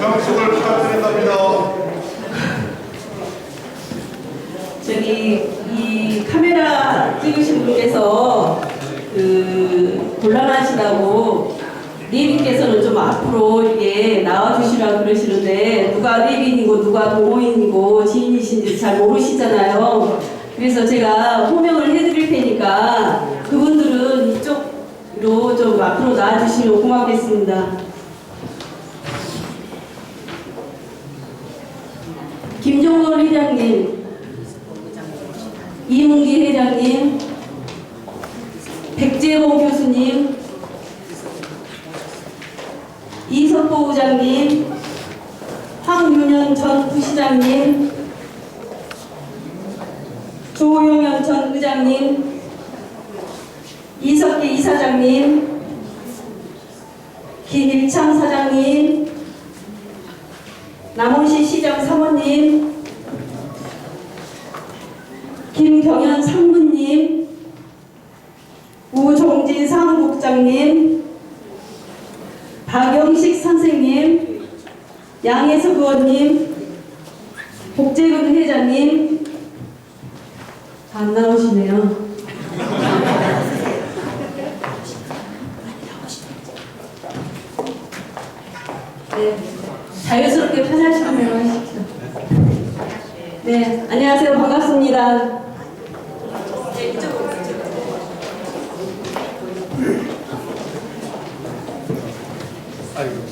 정식을 부탁드린답니다. 저기 이 카메라 찍으신 분께서 그 곤란하시다고 네비께서는 좀 앞으로 이게 나와주시라 그러시는데 누가 네비이고 누가 동호인이고 지인이신지 잘 모르시잖아요. 그래서 제가 호명을 해드릴 테니까 그분들은 이쪽으로 좀 앞으로 나와주시면 고맙겠습니다. 김종원 회장님, 이문기 회장님, 백재봉 교수님, 이석보 의장님, 황윤현 전 부시장님, 조용현 전 의장님, 이석기 이사장님, 김일창 사장님, 남원시 시장 사모님, 김경현 상무님, 우종진 사무국장님, 박영식 선생님, 양혜석 의원님, 복재근 회장님, 안 나오시네요. 네, 자유스럽게 편하시는 대로 하십시오. 네, 안녕하세요. 반갑습니다. 아이고.